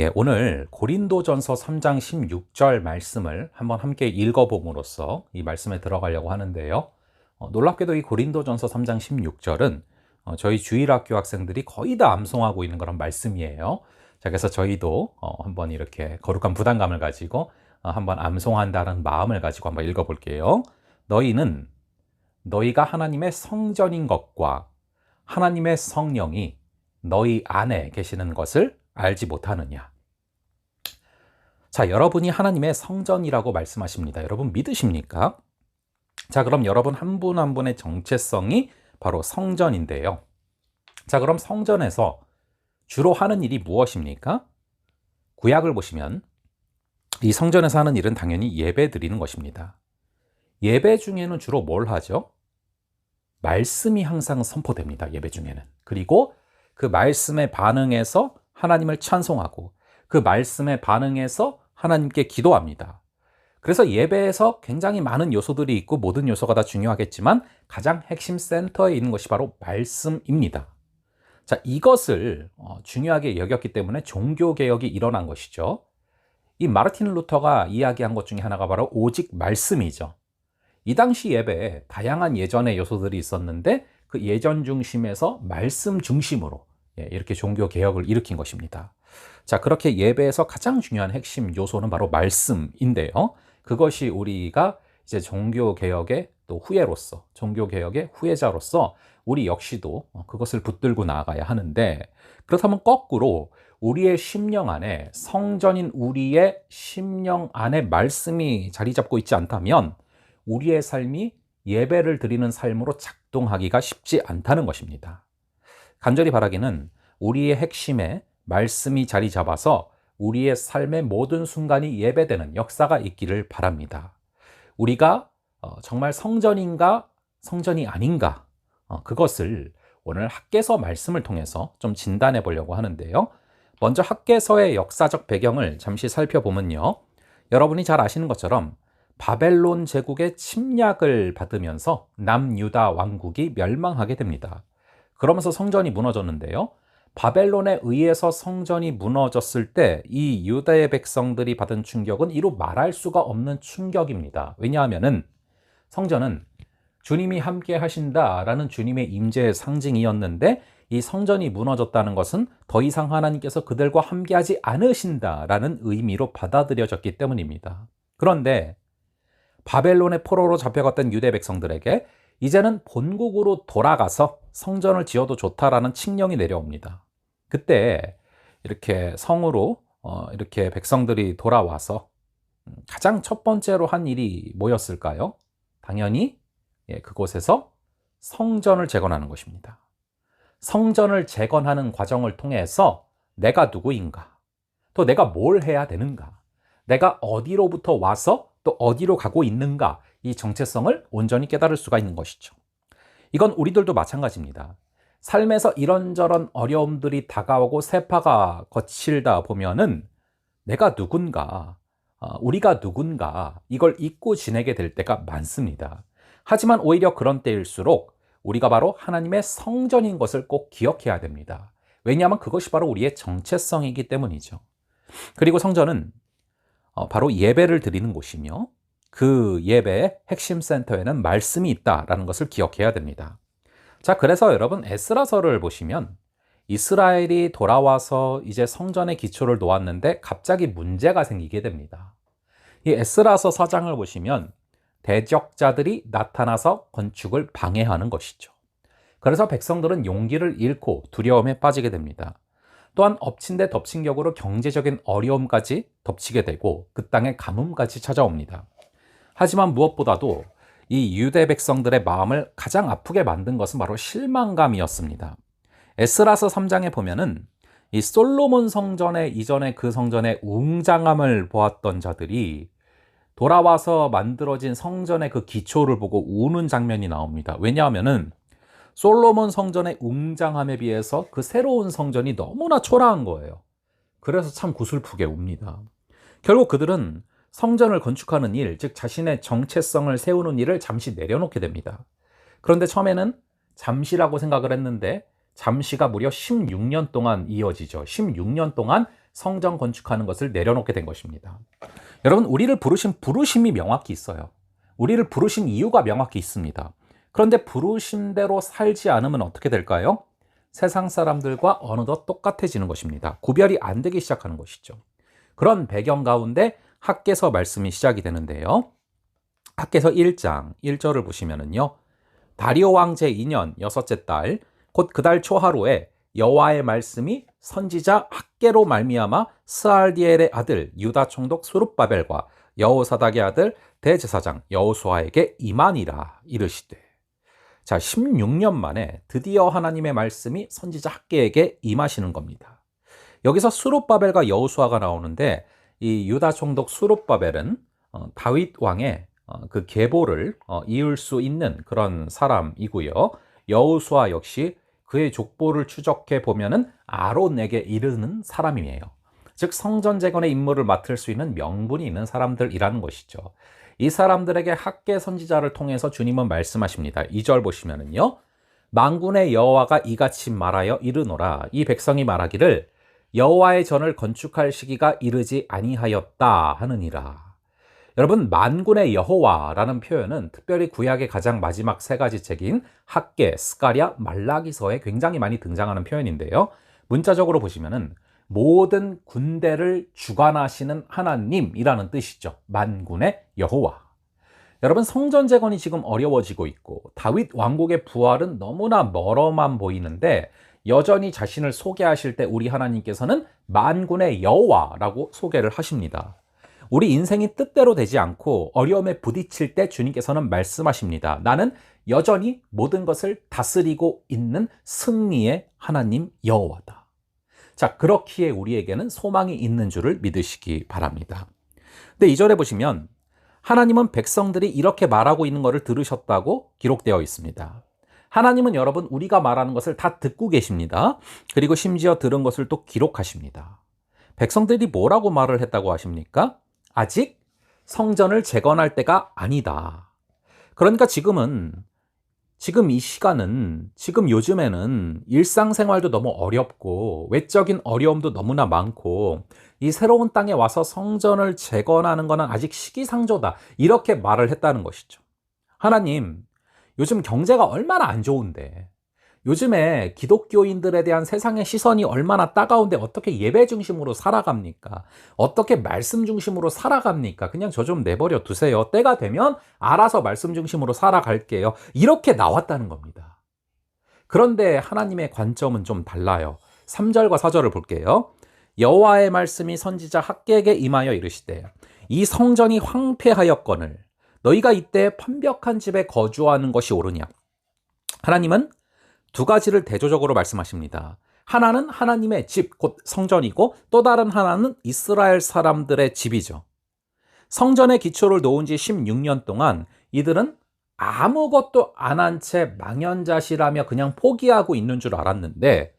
예, 오늘 고린도전서 3장 16절 말씀을 한번 함께 읽어봄으로써 이 말씀에 들어가려고 하는데요. 어, 놀랍게도 이 고린도전서 3장 16절은 어, 저희 주일학교 학생들이 거의 다 암송하고 있는 그런 말씀이에요. 자, 그래서 저희도 어, 한번 이렇게 거룩한 부담감을 가지고 어, 한번 암송한다는 마음을 가지고 한번 읽어볼게요. 너희는 너희가 하나님의 성전인 것과 하나님의 성령이 너희 안에 계시는 것을 알지 못하느냐. 자, 여러분이 하나님의 성전이라고 말씀하십니다. 여러분 믿으십니까? 자, 그럼 여러분 한분한 분의 정체성이 바로 성전인데요. 자, 그럼 성전에서 주로 하는 일이 무엇입니까? 구약을 보시면 이 성전에서 하는 일은 당연히 예배 드리는 것입니다. 예배 중에는 주로 뭘 하죠? 말씀이 항상 선포됩니다. 예배 중에는. 그리고 그 말씀에 반응해서 하나님을 찬송하고 그 말씀에 반응해서 하나님께 기도합니다. 그래서 예배에서 굉장히 많은 요소들이 있고 모든 요소가 다 중요하겠지만 가장 핵심 센터에 있는 것이 바로 말씀입니다. 자, 이것을 어, 중요하게 여겼기 때문에 종교개혁이 일어난 것이죠. 이 마르틴 루터가 이야기한 것 중에 하나가 바로 오직 말씀이죠. 이 당시 예배에 다양한 예전의 요소들이 있었는데 그 예전 중심에서 말씀 중심으로 예, 이렇게 종교 개혁을 일으킨 것입니다. 자, 그렇게 예배에서 가장 중요한 핵심 요소는 바로 말씀인데요. 그것이 우리가 이제 종교 개혁의 또 후예로서, 종교 개혁의 후예자로서 우리 역시도 그것을 붙들고 나아가야 하는데 그렇다면 거꾸로 우리의 심령 안에 성전인 우리의 심령 안에 말씀이 자리 잡고 있지 않다면 우리의 삶이 예배를 드리는 삶으로 작동하기가 쉽지 않다는 것입니다. 간절히 바라기는 우리의 핵심에 말씀이 자리 잡아서 우리의 삶의 모든 순간이 예배되는 역사가 있기를 바랍니다. 우리가 어, 정말 성전인가 성전이 아닌가 어, 그것을 오늘 학계서 말씀을 통해서 좀 진단해 보려고 하는데요. 먼저 학계서의 역사적 배경을 잠시 살펴보면요. 여러분이 잘 아시는 것처럼 바벨론 제국의 침략을 받으면서 남유다 왕국이 멸망하게 됩니다. 그러면서 성전이 무너졌는데요. 바벨론에 의해서 성전이 무너졌을 때 이 유다의 백성들이 받은 충격은 이루 말할 수가 없는 충격입니다. 왜냐하면은 성전은 주님이 함께 하신다라는 주님의 임재의 상징이었는데 이 성전이 무너졌다는 것은 더 이상 하나님께서 그들과 함께하지 않으신다라는 의미로 받아들여졌기 때문입니다. 그런데 바벨론의 포로로 잡혀갔던 유대 백성들에게 이제는 본국으로 돌아가서 성전을 지어도 좋다라는 칙령이 내려옵니다. 그때 이렇게 성으로 어, 이렇게 백성들이 돌아와서 음, 가장 첫 번째로 한 일이 뭐였을까요? 당연히 예, 그곳에서 성전을 재건하는 것입니다. 성전을 재건하는 과정을 통해서 내가 누구인가, 또 내가 뭘 해야 되는가, 내가 어디로부터 와서 또 어디로 가고 있는가, 이 정체성을 온전히 깨달을 수가 있는 것이죠. 이건 우리들도 마찬가지입니다. 삶에서 이런저런 어려움들이 다가오고 세파가 거칠다 보면은 내가 누군가, 어, 우리가 누군가 이걸 잊고 지내게 될 때가 많습니다. 하지만 오히려 그런 때일수록 우리가 바로 하나님의 성전인 것을 꼭 기억해야 됩니다. 왜냐하면 그것이 바로 우리의 정체성이기 때문이죠. 그리고 성전은 어, 바로 예배를 드리는 곳이며 그 예배의 핵심 센터에는 말씀이 있다라는 것을 기억해야 됩니다. 자, 그래서 여러분 에스라서를 보시면 이스라엘이 돌아와서 이제 성전의 기초를 놓았는데 갑자기 문제가 생기게 됩니다. 이 에스라서 사장을 보시면 대적자들이 나타나서 건축을 방해하는 것이죠. 그래서 백성들은 용기를 잃고 두려움에 빠지게 됩니다. 또한 엎친 데 덮친 격으로 경제적인 어려움까지 덮치게 되고 그 땅에 가뭄까지 찾아옵니다. 하지만 무엇보다도 이 유대 백성들의 마음을 가장 아프게 만든 것은 바로 실망감이었습니다. 에스라서 3장에 보면은 이 솔로몬 성전의 이전에 그 성전의 웅장함을 보았던 자들이 돌아와서 만들어진 성전의 그 기초를 보고 우는 장면이 나옵니다. 왜냐하면은 솔로몬 성전의 웅장함에 비해서 그 새로운 성전이 너무나 초라한 거예요. 그래서 참 구슬프게 웁니다. 결국 그들은 성전을 건축하는 일, 즉 자신의 정체성을 세우는 일을 잠시 내려놓게 됩니다. 그런데 처음에는 잠시라고 생각을 했는데 잠시가 무려 16년 동안 이어지죠. 16년 동안 성전 건축하는 것을 내려놓게 된 것입니다. 여러분, 우리를 부르신 부르심이 명확히 있어요. 우리를 부르신 이유가 명확히 있습니다. 그런데 부르심대로 살지 않으면 어떻게 될까요? 세상 사람들과 어느덧 똑같아지는 것입니다. 구별이 안 되기 시작하는 것이죠. 그런 배경 가운데 학계서 말씀이 시작이 되는데요. 학계서 1장 1절을 보시면은요. 다리오 왕 제 2년 여섯째 달 곧 그 달 초하루에 여호와의 말씀이 선지자 학계로 말미암아 스알디엘의 아들 유다 총독 수룹바벨과 여호사닥의 아들 대제사장 여호수아에게 임하니라 이르시되 자 16년 만에 드디어 하나님의 말씀이 선지자 학계에게 임하시는 겁니다. 여기서 수룹바벨과 여호수아가 나오는데 이 유다 총독 수룹바벨은 어, 다윗 왕의 어, 그 계보를 어, 이을 수 있는 그런 사람이고요. 여호수아 역시 그의 족보를 추적해 보면은 아론에게 이르는 사람이에요. 즉 성전 재건의 임무를 맡을 수 있는 명분이 있는 사람들이라는 것이죠. 이 사람들에게 학계 선지자를 통해서 주님은 말씀하십니다. 2절 보시면은요. 망군의 여호와가 이같이 말하여 이르노라 이 백성이 말하기를 여호와의 전을 건축할 시기가 이르지 아니하였다 하느니라. 여러분 만군의 여호와라는 표현은 특별히 구약의 가장 마지막 세 가지 책인 학계, 스가랴, 말라기서에 굉장히 많이 등장하는 표현인데요. 문자적으로 보시면은 모든 군대를 주관하시는 하나님이라는 뜻이죠. 만군의 여호와. 여러분 성전 재건이 지금 어려워지고 있고 다윗 왕국의 부활은 너무나 멀어만 보이는데 여전히 자신을 소개하실 때 우리 하나님께서는 만군의 여호와라고 소개를 하십니다. 우리 인생이 뜻대로 되지 않고 어려움에 부딪힐 때 주님께서는 말씀하십니다. 나는 여전히 모든 것을 다스리고 있는 승리의 하나님 여호와다. 자, 그렇기에 우리에게는 소망이 있는 줄을 믿으시기 바랍니다. 근데 이절에 보시면 하나님은 백성들이 이렇게 말하고 있는 것을 들으셨다고 기록되어 있습니다. 하나님은 여러분 우리가 말하는 것을 다 듣고 계십니다. 그리고 심지어 들은 것을 또 기록하십니다. 백성들이 뭐라고 말을 했다고 하십니까? 아직 성전을 재건할 때가 아니다. 그러니까 지금은 지금 이 시간은 지금 요즘에는 일상생활도 너무 어렵고 외적인 어려움도 너무나 많고 이 새로운 땅에 와서 성전을 재건하는 것은 아직 시기상조다. 이렇게 말을 했다는 것이죠. 하나님, 요즘 경제가 얼마나 안 좋은데 요즘에 기독교인들에 대한 세상의 시선이 얼마나 따가운데 어떻게 예배 중심으로 살아갑니까? 어떻게 말씀 중심으로 살아갑니까? 그냥 저 좀 내버려 두세요. 때가 되면 알아서 말씀 중심으로 살아갈게요. 이렇게 나왔다는 겁니다. 그런데 하나님의 관점은 좀 달라요. 3절과 4절을 볼게요. 여호와의 말씀이 선지자 학계에게 임하여 이르시되 이 성전이 황폐하였거늘 너희가 이때 판벽한 집에 거주하는 것이 옳으냐 하나님은 두 가지를 대조적으로 말씀하십니다. 하나는 하나님의 집, 곧 성전이고 또 다른 하나는 이스라엘 사람들의 집이죠. 성전의 기초를 놓은 지 16년 동안 이들은 아무것도 안 한 채 망연자실하며 그냥 포기하고 있는 줄 알았는데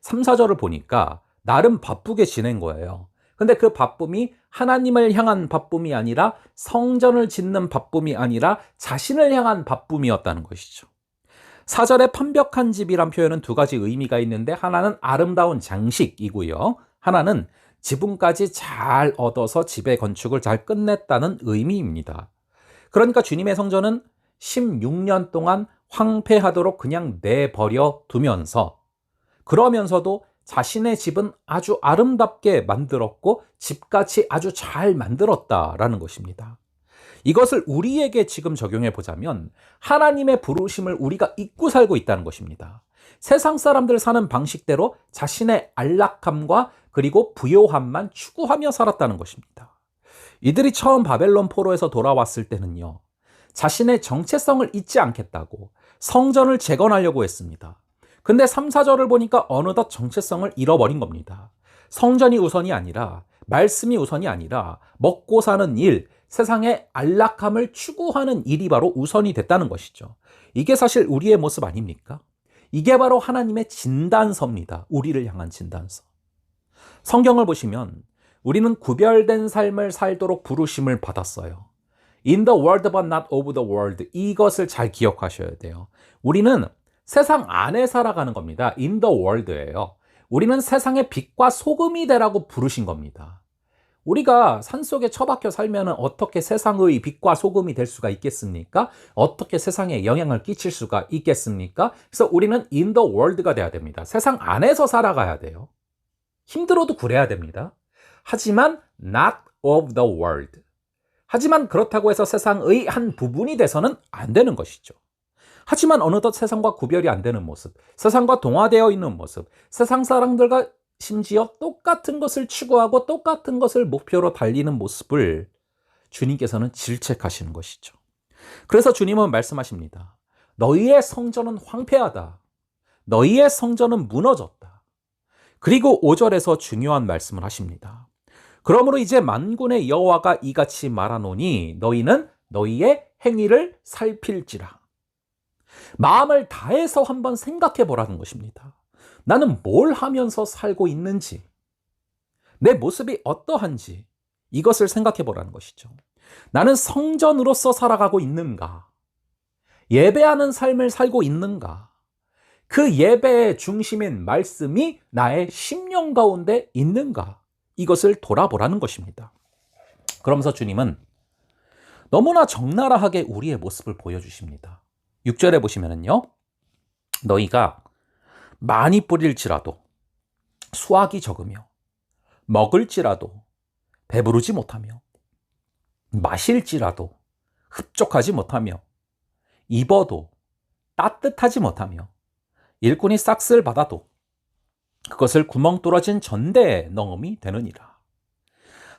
3, 4절을 보니까 나름 바쁘게 지낸 거예요. 근데 그 바쁨이 하나님을 향한 바쁨이 아니라 성전을 짓는 바쁨이 아니라 자신을 향한 바쁨이었다는 것이죠. 사절의 판벽한 집이란 표현은 두 가지 의미가 있는데 하나는 아름다운 장식이고요. 하나는 지붕까지 잘 얻어서 집의 건축을 잘 끝냈다는 의미입니다. 그러니까 주님의 성전은 16년 동안 황폐하도록 그냥 내버려 두면서 그러면서도 자신의 집은 아주 아름답게 만들었고 집같이 아주 잘 만들었다라는 것입니다. 이것을 우리에게 지금 적용해 보자면 하나님의 부르심을 우리가 잊고 살고 있다는 것입니다. 세상 사람들 사는 방식대로 자신의 안락함과 그리고 부요함만 추구하며 살았다는 것입니다. 이들이 처음 바벨론 포로에서 돌아왔을 때는요, 자신의 정체성을 잊지 않겠다고 성전을 재건하려고 했습니다. 근데 3, 4절을 보니까 어느덧 정체성을 잃어버린 겁니다. 성전이 우선이 아니라, 말씀이 우선이 아니라, 먹고 사는 일, 세상의 안락함을 추구하는 일이 바로 우선이 됐다는 것이죠. 이게 사실 우리의 모습 아닙니까? 이게 바로 하나님의 진단서입니다. 우리를 향한 진단서. 성경을 보시면 우리는 구별된 삶을 살도록 부르심을 받았어요. In the world but not of the world. 이것을 잘 기억하셔야 돼요. 우리는 세상 안에 살아가는 겁니다. In the world예요. 우리는 세상의 빛과 소금이 되라고 부르신 겁니다. 우리가 산속에 처박혀 살면 어떻게 세상의 빛과 소금이 될 수가 있겠습니까? 어떻게 세상에 영향을 끼칠 수가 있겠습니까? 그래서 우리는 in the world가 돼야 됩니다. 세상 안에서 살아가야 돼요. 힘들어도 그래야 됩니다. 하지만 not of the world. 하지만 그렇다고 해서 세상의 한 부분이 돼서는 안 되는 것이죠. 하지만 어느덧 세상과 구별이 안 되는 모습, 세상과 동화되어 있는 모습, 세상 사람들과 심지어 똑같은 것을 추구하고 똑같은 것을 목표로 달리는 모습을 주님께서는 질책하시는 것이죠. 그래서 주님은 말씀하십니다. 너희의 성전은 황폐하다. 너희의 성전은 무너졌다. 그리고 5절에서 중요한 말씀을 하십니다. 그러므로 이제 만군의 여호와가 이같이 말하노니 너희는 너희의 행위를 살필지라. 마음을 다해서 한번 생각해 보라는 것입니다. 나는 뭘 하면서 살고 있는지, 내 모습이 어떠한지 이것을 생각해 보라는 것이죠. 나는 성전으로서 살아가고 있는가? 예배하는 삶을 살고 있는가? 그 예배의 중심인 말씀이 나의 심령 가운데 있는가? 이것을 돌아보라는 것입니다. 그러면서 주님은 너무나 적나라하게 우리의 모습을 보여주십니다. 6절에 보시면은요, 너희가 많이 뿌릴지라도 수확이 적으며 먹을지라도 배부르지 못하며 마실지라도 흡족하지 못하며 입어도 따뜻하지 못하며 일꾼이 싹쓸 받아도 그것을 구멍 뚫어진 전대에 넣음이 되느니라.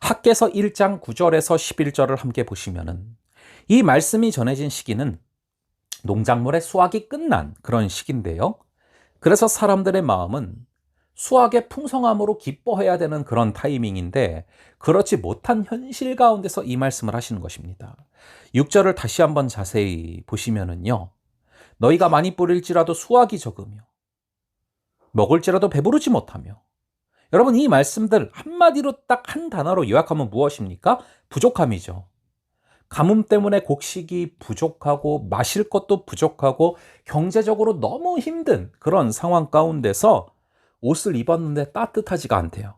학계서 1장 9절에서 11절을 함께 보시면은 이 말씀이 전해진 시기는 농작물의 수확이 끝난 그런 시기인데요. 그래서 사람들의 마음은 수확의 풍성함으로 기뻐해야 되는 그런 타이밍인데 그렇지 못한 현실 가운데서 이 말씀을 하시는 것입니다. 6절을 다시 한번 자세히 보시면은요. 너희가 많이 뿌릴지라도 수확이 적으며 먹을지라도 배부르지 못하며 여러분 이 말씀들 한마디로 딱 한 단어로 요약하면 무엇입니까? 부족함이죠. 가뭄 때문에 곡식이 부족하고 마실 것도 부족하고 경제적으로 너무 힘든 그런 상황 가운데서 옷을 입었는데 따뜻하지가 않대요.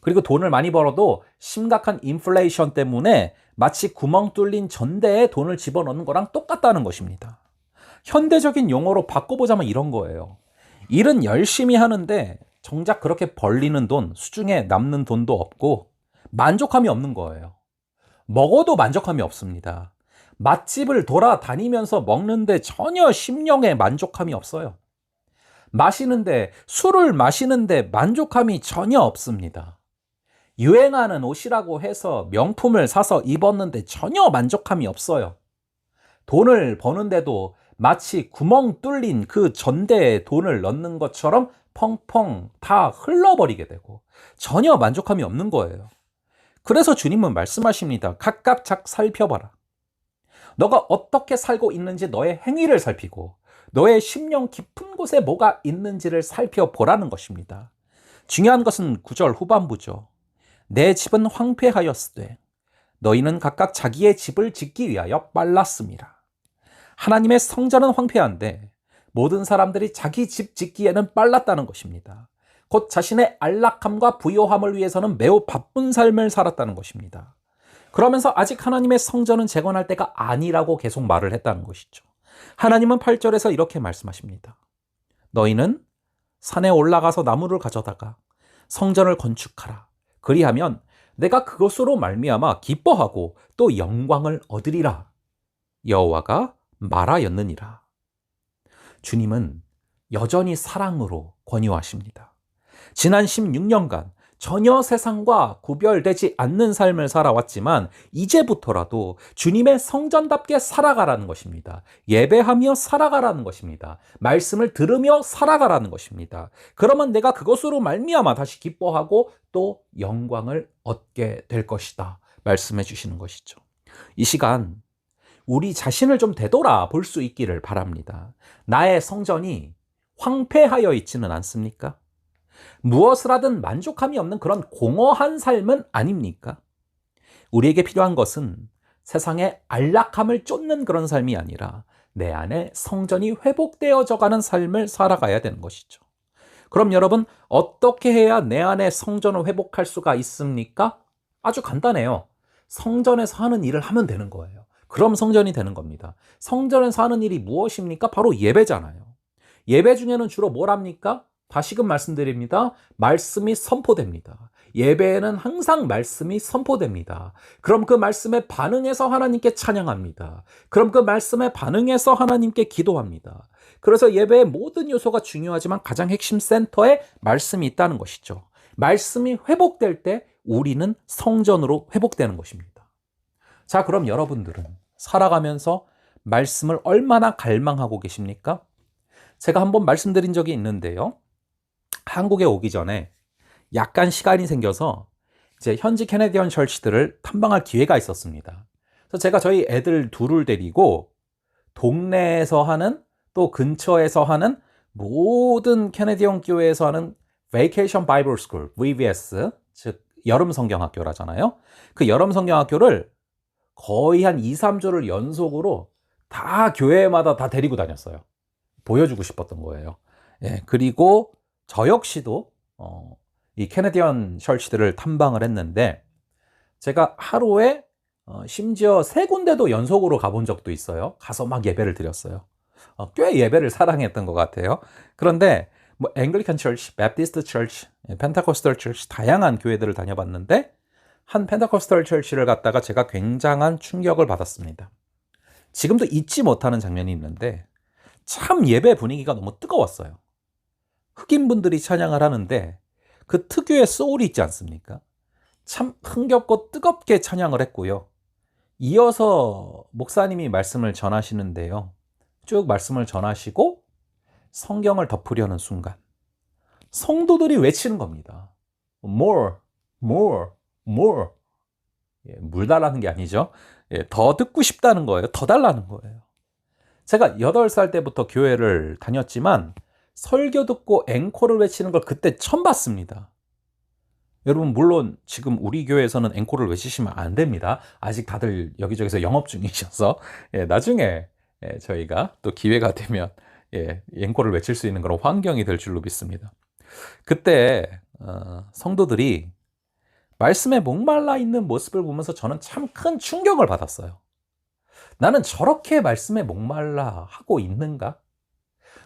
그리고 돈을 많이 벌어도 심각한 인플레이션 때문에 마치 구멍 뚫린 전대에 돈을 집어넣는 거랑 똑같다는 것입니다. 현대적인 용어로 바꿔보자면 이런 거예요. 일은 열심히 하는데 정작 그렇게 벌리는 돈, 수중에 남는 돈도 없고 만족함이 없는 거예요. 먹어도 만족함이 없습니다. 맛집을 돌아다니면서 먹는데 전혀 심령에 만족함이 없어요. 마시는데, 술을 마시는데 만족함이 전혀 없습니다. 유행하는 옷이라고 해서 명품을 사서 입었는데 전혀 만족함이 없어요. 돈을 버는데도 마치 구멍 뚫린 그 전대에 돈을 넣는 것처럼 펑펑 다 흘러버리게 되고 전혀 만족함이 없는 거예요. 그래서 주님은 말씀하십니다. 각각 작 살펴봐라. 너가 어떻게 살고 있는지 너의 행위를 살피고 너의 심령 깊은 곳에 뭐가 있는지를 살펴보라는 것입니다. 중요한 것은 구절 후반부죠. 내 집은 황폐하였으되 너희는 각각 자기의 집을 짓기 위하여 빨랐습니다. 하나님의 성전은 황폐한데 모든 사람들이 자기 집 짓기에는 빨랐다는 것입니다. 곧 자신의 안락함과 부요함을 위해서는 매우 바쁜 삶을 살았다는 것입니다. 그러면서 아직 하나님의 성전은 재건할 때가 아니라고 계속 말을 했다는 것이죠. 하나님은 8절에서 이렇게 말씀하십니다. 너희는 산에 올라가서 나무를 가져다가 성전을 건축하라. 그리하면 내가 그것으로 말미암아 기뻐하고 또 영광을 얻으리라. 여호와가 말하였느니라. 주님은 여전히 사랑으로 권유하십니다. 지난 16년간 전혀 세상과 구별되지 않는 삶을 살아왔지만 이제부터라도 주님의 성전답게 살아가라는 것입니다. 예배하며 살아가라는 것입니다. 말씀을 들으며 살아가라는 것입니다. 그러면 내가 그것으로 말미암아 다시 기뻐하고 또 영광을 얻게 될 것이다. 말씀해 주시는 것이죠. 이 시간 우리 자신을 좀 되돌아 볼 수 있기를 바랍니다. 나의 성전이 황폐하여 있지는 않습니까? 무엇을 하든 만족함이 없는 그런 공허한 삶은 아닙니까? 우리에게 필요한 것은 세상의 안락함을 쫓는 그런 삶이 아니라 내 안에 성전이 회복되어져 가는 삶을 살아가야 되는 것이죠. 그럼 여러분 어떻게 해야 내 안에 성전을 회복할 수가 있습니까? 아주 간단해요. 성전에서 하는 일을 하면 되는 거예요. 그럼 성전이 되는 겁니다. 성전에서 하는 일이 무엇입니까? 바로 예배잖아요. 예배 중에는 주로 뭘 합니까? 다시금 말씀드립니다. 말씀이 선포됩니다. 예배에는 항상 말씀이 선포됩니다. 그럼 그 말씀에 반응해서 하나님께 찬양합니다. 그럼 그 말씀에 반응해서 하나님께 기도합니다. 그래서 예배의 모든 요소가 중요하지만 가장 핵심 센터에 말씀이 있다는 것이죠. 말씀이 회복될 때 우리는 성전으로 회복되는 것입니다. 자, 그럼 여러분들은 살아가면서 말씀을 얼마나 갈망하고 계십니까? 제가 한번 말씀드린 적이 있는데요. 한국에 오기 전에 약간 시간이 생겨서 이제 현지 캐네디언 철치들을 탐방할 기회가 있었습니다. 그래서 제가 저희 애들 둘을 데리고 동네에서 하는 또 근처에서 하는 모든 캐네디언 교회에서 하는 Vacation Bible School, VBS, 즉 여름 성경학교라잖아요. 그 여름 성경학교를 거의 한 2, 3주를 연속으로 다 교회마다 다 데리고 다녔어요. 보여주고 싶었던 거예요. 예, 그리고 저 역시도 어, 이 캐네디언 셜치들을 탐방을 했는데 제가 하루에 어, 심지어 세 군데도 연속으로 가본 적도 있어요. 가서 막 예배를 드렸어요. 어, 꽤 예배를 사랑했던 것 같아요. 그런데 뭐 앵글리칸 철치, 베프티스트 철치, 펜타코스털 철치 다양한 교회들을 다녀봤는데 한 펜타코스털 철치를 갔다가 제가 굉장한 충격을 받았습니다. 지금도 잊지 못하는 장면이 있는데 참 예배 분위기가 너무 뜨거웠어요. 흑인 분들이 찬양을 하는데 그 특유의 소울이 있지 않습니까? 참 흥겹고 뜨겁게 찬양을 했고요. 이어서 목사님이 말씀을 전하시는데요. 쭉 말씀을 전하시고 성경을 덮으려는 순간 성도들이 외치는 겁니다. more, more, more. 예, 물 달라는 게 아니죠. 예, 더 듣고 싶다는 거예요. 더 달라는 거예요. 제가 8살 때부터 교회를 다녔지만 설교 듣고 앵콜을 외치는 걸 그때 처음 봤습니다. 여러분 물론 지금 우리 교회에서는 앵콜을 외치시면 안 됩니다. 아직 다들 여기저기서 영업 중이셔서 예, 나중에 예, 저희가 또 기회가 되면 예, 앵콜을 외칠 수 있는 그런 환경이 될 줄로 믿습니다. 그때 어, 성도들이 말씀에 목말라 있는 모습을 보면서 저는 참 큰 충격을 받았어요. 나는 저렇게 말씀에 목말라 하고 있는가?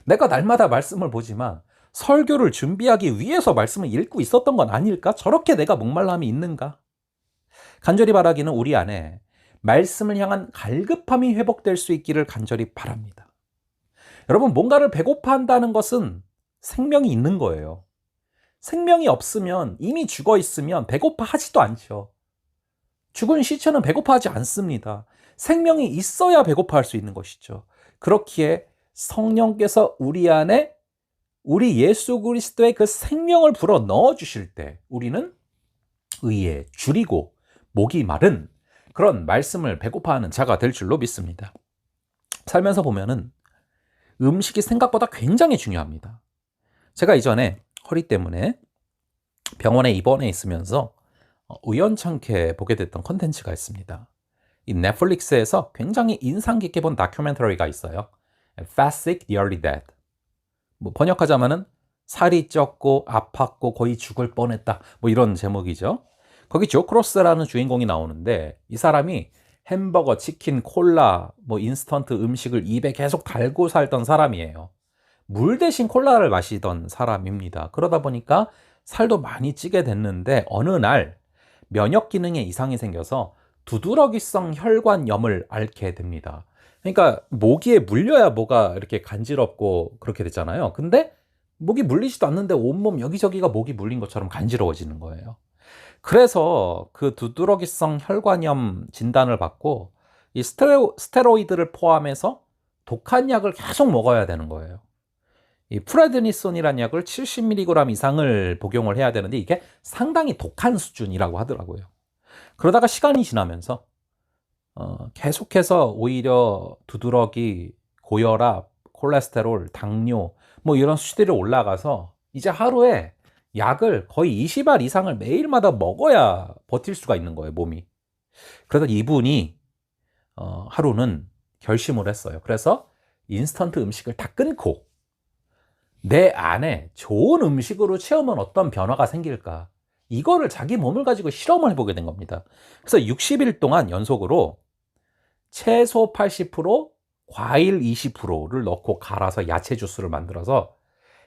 내가 날마다 말씀을 보지만 설교를 준비하기 위해서 말씀을 읽고 있었던 건 아닐까? 저렇게 내가 목말람이 있는가? 간절히 바라기는 우리 안에 말씀을 향한 갈급함이 회복될 수 있기를 간절히 바랍니다. 여러분, 뭔가를 배고파한다는 것은 생명이 있는 거예요. 생명이 없으면 이미 죽어 있으면 배고파 하지도 않죠. 죽은 시체는 배고파하지 않습니다. 생명이 있어야 배고파할 수 있는 것이죠. 그렇기에 성령께서 우리 안에 우리 예수 그리스도의 그 생명을 불어 넣어 주실 때 우리는 의에 줄이고 목이 마른 그런 말씀을 배고파하는 자가 될 줄로 믿습니다. 살면서 보면은 음식이 생각보다 굉장히 중요합니다. 제가 이전에 허리 때문에 병원에 입원해 있으면서 우연찮게 보게 됐던 컨텐츠가 있습니다. 이 넷플릭스에서 굉장히 인상 깊게 본 다큐멘터리가 있어요. Fast, Sick, Nearly Dead. 뭐 번역하자면은 살이 쪘고 아팠고 거의 죽을 뻔했다. 뭐 이런 제목이죠. 거기 조 크로스라는 주인공이 나오는데 이 사람이 햄버거, 치킨, 콜라, 뭐 인스턴트 음식을 입에 계속 달고 살던 사람이에요. 물 대신 콜라를 마시던 사람입니다. 그러다 보니까 살도 많이 찌게 됐는데 어느 날 면역 기능에 이상이 생겨서 두드러기성 혈관염을 앓게 됩니다. 그러니까 모기에 물려야 뭐가 이렇게 간지럽고 그렇게 됐잖아요. 근데 모기 물리지도 않는데 온몸 여기저기가 모기 물린 것처럼 간지러워지는 거예요. 그래서 그 두드러기성 혈관염 진단을 받고 이 스테로, 스테로이드를 포함해서 독한 약을 계속 먹어야 되는 거예요. 이 프레드니손이라는 약을 70mg 이상을 복용을 해야 되는데 이게 상당히 독한 수준이라고 하더라고요. 그러다가 시간이 지나면서 어, 계속해서 오히려 두드러기, 고혈압, 콜레스테롤, 당뇨 뭐 이런 수치들이 올라가서 이제 하루에 약을 거의 20알 이상을 매일마다 먹어야 버틸 수가 있는 거예요, 몸이. 그래서 이분이 어, 하루는 결심을 했어요. 그래서 인스턴트 음식을 다 끊고 내 안에 좋은 음식으로 채우면 어떤 변화가 생길까? 이거를 자기 몸을 가지고 실험을 해보게 된 겁니다. 그래서 60일 동안 연속으로 채소 80%, 과일 20%를 넣고 갈아서 야채 주스를 만들어서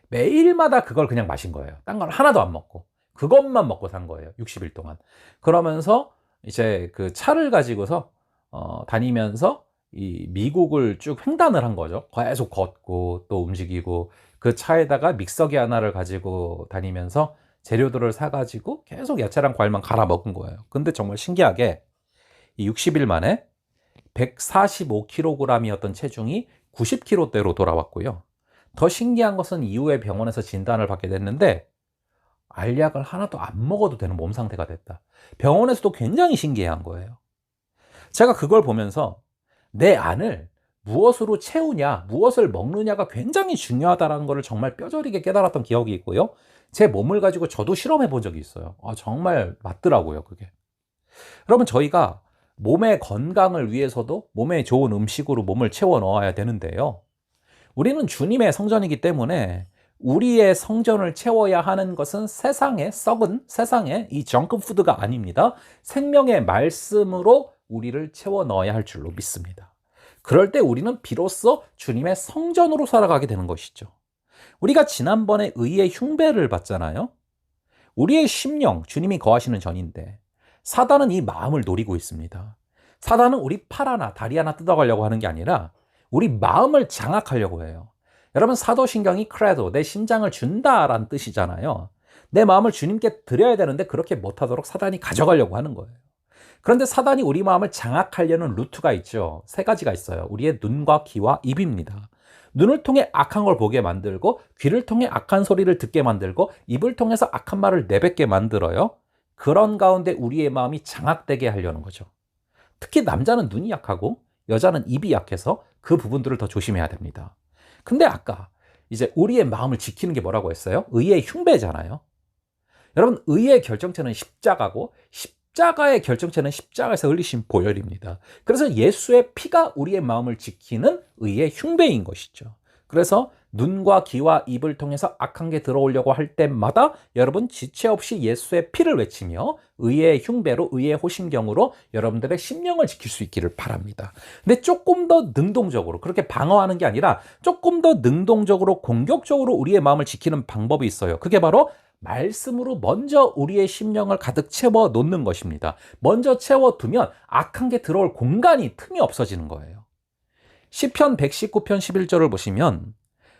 매일마다 그걸 그냥 마신 거예요. 딴 건 하나도 안 먹고. 그것만 먹고 산 거예요. 60일 동안. 그러면서 이제 그 차를 가지고서 어, 다니면서 이 미국을 쭉 횡단을 한 거죠. 계속 걷고 또 움직이고 그 차에다가 믹서기 하나를 가지고 다니면서 재료들을 사가지고 계속 야채랑 과일만 갈아 먹은 거예요. 근데 정말 신기하게 이 60일 만에 145kg이었던 체중이 90kg대로 돌아왔고요. 더 신기한 것은 이후에 병원에서 진단을 받게 됐는데 알약을 하나도 안 먹어도 되는 몸 상태가 됐다. 병원에서도 굉장히 신기해한 거예요. 제가 그걸 보면서 내 안을 무엇으로 채우냐, 무엇을 먹느냐가 굉장히 중요하다는 것을 정말 뼈저리게 깨달았던 기억이 있고요. 제 몸을 가지고 저도 실험해 본 적이 있어요. 아, 정말 맞더라고요, 그게. 여러분, 저희가 몸의 건강을 위해서도 몸에 좋은 음식으로 몸을 채워 넣어야 되는데요. 우리는 주님의 성전이기 때문에 우리의 성전을 채워야 하는 것은 세상의 썩은 세상의 이 정크푸드가 아닙니다. 생명의 말씀으로 우리를 채워 넣어야 할 줄로 믿습니다. 그럴 때 우리는 비로소 주님의 성전으로 살아가게 되는 것이죠. 우리가 지난번에 의의 흉배를 봤잖아요. 우리의 심령, 주님이 거하시는 전인데 사단은 이 마음을 노리고 있습니다. 사단은 우리 팔 하나, 다리 하나 뜯어가려고 하는 게 아니라 우리 마음을 장악하려고 해요. 여러분 사도신경이 크레도, 내 심장을 준다라는 뜻이잖아요. 내 마음을 주님께 드려야 되는데 그렇게 못하도록 사단이 가져가려고 하는 거예요. 그런데 사단이 우리 마음을 장악하려는 루트가 있죠. 세 가지가 있어요. 우리의 눈과 귀와 입입니다. 눈을 통해 악한 걸 보게 만들고 귀를 통해 악한 소리를 듣게 만들고 입을 통해서 악한 말을 내뱉게 만들어요. 그런 가운데 우리의 마음이 장악되게 하려는 거죠. 특히 남자는 눈이 약하고 여자는 입이 약해서 그 부분들을 더 조심해야 됩니다. 근데 아까 이제 우리의 마음을 지키는 게 뭐라고 했어요? 의의 흉배잖아요. 여러분, 의의 결정체는 십자가고 십자가의 결정체는 십자가에서 흘리신 보혈입니다. 그래서 예수의 피가 우리의 마음을 지키는 의의 흉배인 것이죠. 그래서 눈과 귀와 입을 통해서 악한 게 들어오려고 할 때마다 여러분 지체 없이 예수의 피를 외치며 의의 흉배로 의의 호심경으로 여러분들의 심령을 지킬 수 있기를 바랍니다. 근데 조금 더 능동적으로 그렇게 방어하는 게 아니라 조금 더 능동적으로 공격적으로 우리의 마음을 지키는 방법이 있어요. 그게 바로 말씀으로 먼저 우리의 심령을 가득 채워 놓는 것입니다. 먼저 채워 두면 악한 게 들어올 공간이 틈이 없어지는 거예요. 시편 119편 11절을 보시면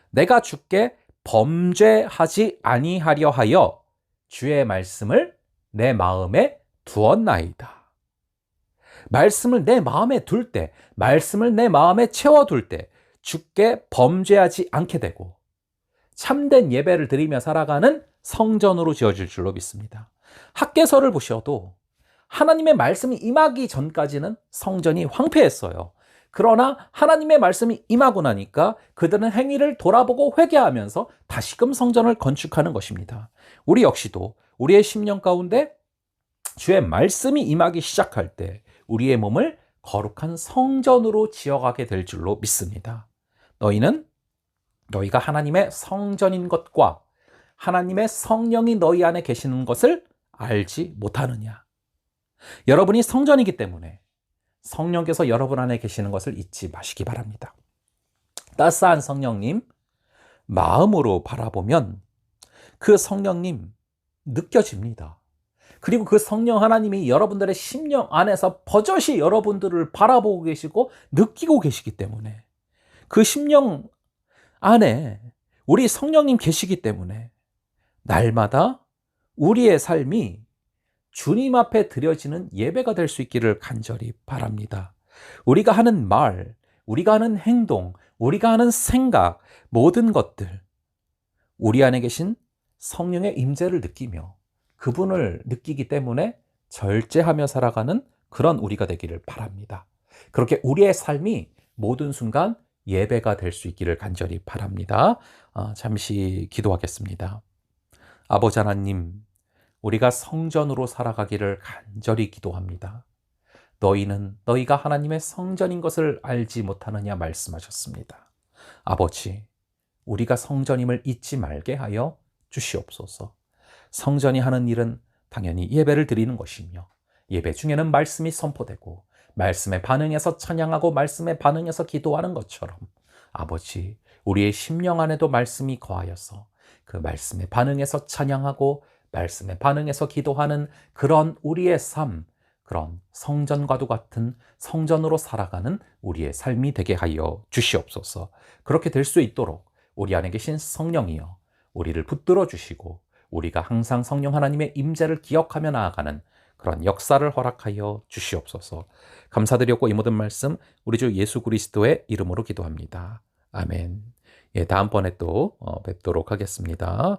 내가 주께 범죄하지 아니하려 하여 주의 말씀을 내 마음에 두었나이다. 말씀을 내 마음에 둘 때, 말씀을 내 마음에 채워둘 때, 주께 범죄하지 않게 되고, 참된 예배를 드리며 살아가는 성전으로 지어질 줄로 믿습니다. 학계서를 보셔도 하나님의 말씀이 임하기 전까지는 성전이 황폐했어요. 그러나 하나님의 말씀이 임하고 나니까 그들은 행위를 돌아보고 회개하면서 다시금 성전을 건축하는 것입니다. 우리 역시도 우리의 심령 가운데 주의 말씀이 임하기 시작할 때 우리의 몸을 거룩한 성전으로 지어가게 될 줄로 믿습니다. 너희는 너희가 하나님의 성전인 것과 하나님의 성령이 너희 안에 계시는 것을 알지 못하느냐. 여러분이 성전이기 때문에 성령께서 여러분 안에 계시는 것을 잊지 마시기 바랍니다. 따스한 성령님, 마음으로 바라보면 그 성령님 느껴집니다. 그리고 그 성령 하나님이 여러분들의 심령 안에서 버젓이 여러분들을 바라보고 계시고 느끼고 계시기 때문에 그 심령 안에 우리 성령님 계시기 때문에 날마다 우리의 삶이 주님 앞에 드려지는 예배가 될 수 있기를 간절히 바랍니다. 우리가 하는 말, 우리가 하는 행동, 우리가 하는 생각, 모든 것들, 우리 안에 계신 성령의 임재를 느끼며 그분을 느끼기 때문에 절제하며 살아가는 그런 우리가 되기를 바랍니다. 그렇게 우리의 삶이 모든 순간 예배가 될 수 있기를 간절히 바랍니다. 어, 잠시 기도하겠습니다. 아버지 하나님, 우리가 성전으로 살아가기를 간절히 기도합니다. 너희는 너희가 하나님의 성전인 것을 알지 못하느냐 말씀하셨습니다. 아버지, 우리가 성전임을 잊지 말게 하여 주시옵소서. 성전이 하는 일은 당연히 예배를 드리는 것이며 예배 중에는 말씀이 선포되고 말씀에 반응해서 찬양하고 말씀에 반응해서 기도하는 것처럼 아버지 우리의 심령 안에도 말씀이 거하여서 그 말씀에 반응해서 찬양하고 말씀에 반응해서 기도하는 그런 우리의 삶 그런 성전과도 같은 성전으로 살아가는 우리의 삶이 되게 하여 주시옵소서. 그렇게 될 수 있도록 우리 안에 계신 성령이여 우리를 붙들어 주시고 우리가 항상 성령 하나님의 임재를 기억하며 나아가는 그런 역사를 허락하여 주시옵소서. 감사드렸고 이 모든 말씀 우리 주 예수 그리스도의 이름으로 기도합니다. 아멘. 예, 다음번에 또 어, 뵙도록 하겠습니다.